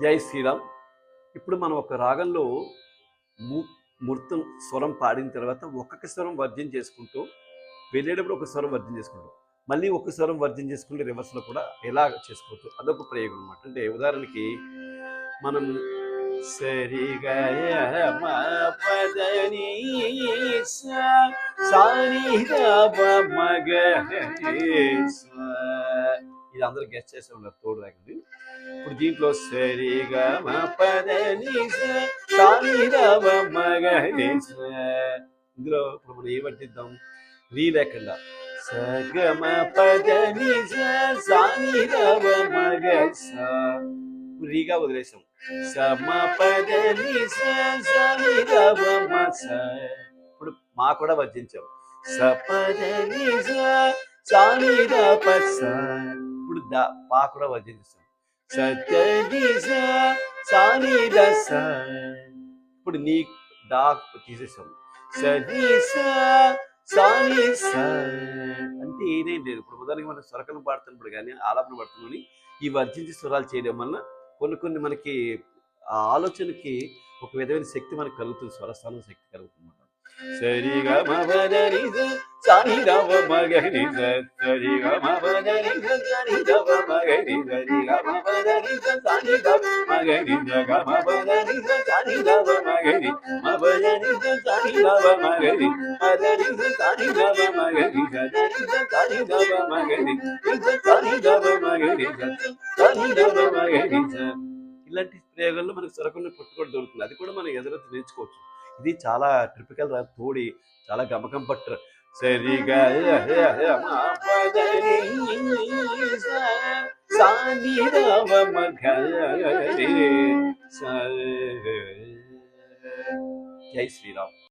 జై శ్రీరామ్. ఇప్పుడు మనం ఒక రాగంలో ము మూర్తం స్వరం పాడిన తర్వాత ఒక్కొక్క స్వరం వర్జం చేసుకుంటూ వెళ్ళేటప్పుడు ఒక స్వరం వర్జం చేసుకుంటాం. మళ్ళీ ఒక స్వరం వర్జం చేసుకుంటే రివర్స్లో కూడా ఎలా చేసుకోవచ్చు అదొక ప్రయోగం అనమాట అంటే ఉదాహరణకి మనం సరిగా మా సా మగ ఇది అందరూ గెస్ట్ చేసే ఉన్నారు తోడు రాకండి. ఇప్పుడు దీంట్లో సరిగా మా పదని సా సాని రవ మగ ఇందులో ఇప్పుడు మనం ఏం పట్టిద్దాం రీ లేకుండా సగమ పదని సా సాని రవ మగ సా రీగా వదిలేసాం. సమ పదని సా సాని రవ మ సా ఇప్పుడు మా కూడా వర్జించాం. సపదని సా సాని రవ ఇప్పుడు ద పా కూడా వర్జించాం ఇప్పుడు నీ దా తీసేసాం అంటే ఏదేం లేదు. ఇప్పుడు ఉదాహరణకి మనం స్వరకం పాడుతున్నప్పుడు కానీ ఆలాపన పడుతున్నామని ఈ వర్జించి స్వరాలు చేయడం వలన కొన్ని కొన్ని మనకి ఆ ఆలోచనకి ఒక విధమైన శక్తి మనకు కలుగుతుంది. స్వరస్థానం శక్తి కలుగుతుంది సరిగా సరిగా ఇలాంటి ప్రయోగాల్లో మనకు సొరకుండా పుట్టుకొని దొరుకుతుంది. అది కూడా మనం ఎదురొచ్చి నేర్చుకోవచ్చు. ఇది చాలా ట్రిపికల్ తోడి చాలా గమకం పట్టు. సరిగా మా పదని సాని రవ మగని స- జై శ్రీరామ్